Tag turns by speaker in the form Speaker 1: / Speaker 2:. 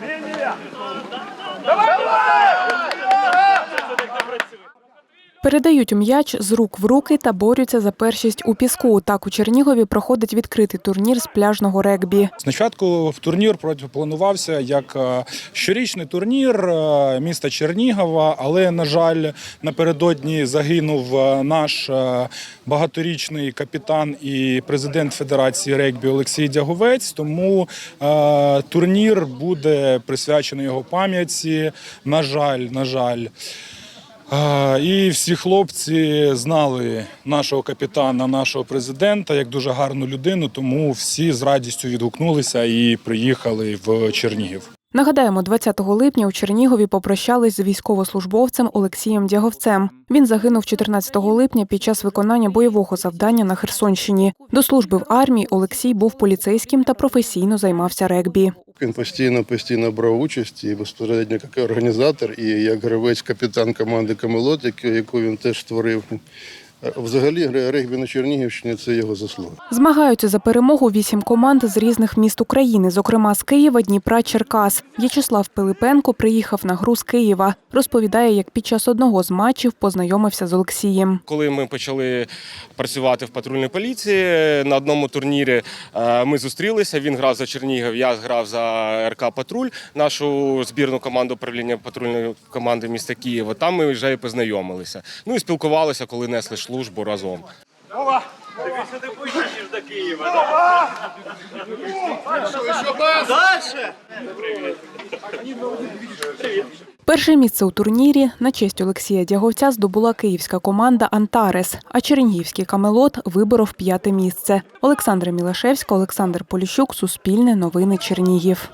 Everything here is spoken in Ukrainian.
Speaker 1: Линия! Давай! Давай! Передають м'яч з рук в руки та борються за першість у піску. Так у Чернігові проходить відкритий турнір з пляжного регбі.
Speaker 2: Спочатку в турнір планувався як е, щорічний турнір е, міста Чернігова, але, на жаль, напередодні загинув е, наш багаторічний капітан і президент Федерації регбі Олексій Дяговець. Тому турнір буде присвячений його пам'яті. На жаль, на жаль. І всі хлопці знали нашого капітана, нашого президента як дуже гарну людину, тому всі з радістю відгукнулися і приїхали в Чернігів.
Speaker 1: Нагадаємо, 20 липня у Чернігові попрощались з військовослужбовцем Олексієм Дяговцем. Він загинув 14 липня під час виконання бойового завдання на Херсонщині. До служби в армії Олексій був поліцейським та професійно займався регбі.
Speaker 3: Він постійно постійно брав участь і безпосередньо як організатор, і як гравець капітан команди Камелот, яку, він теж створив. Взагалі, регбі на Чернігівщині це його заслуга.
Speaker 1: Змагаються за перемогу вісім команд з різних міст України, зокрема з Києва, Дніпра, Черкас. В'ячеслав Пилипенко приїхав на гру з Києва. Розповідає, як під час одного з матчів познайомився з Олексієм.
Speaker 4: Коли ми почали працювати в патрульній поліції на одному турнірі, е, ми зустрілися. Він грав за Чернігів, я грав за РК Патруль, нашу збірну команду управління патрульної команди міста Києва. Там ми вже і познайомилися. Ну і спілкувалися, коли несли службу разом.
Speaker 1: Перше місце у турнірі на честь Олексія Дяговця здобула київська команда Антарес, а чернігівський камелот виборов п'яте місце. Олександра Мілашевська, Олександр Поліщук, Суспільне новини Чернігів.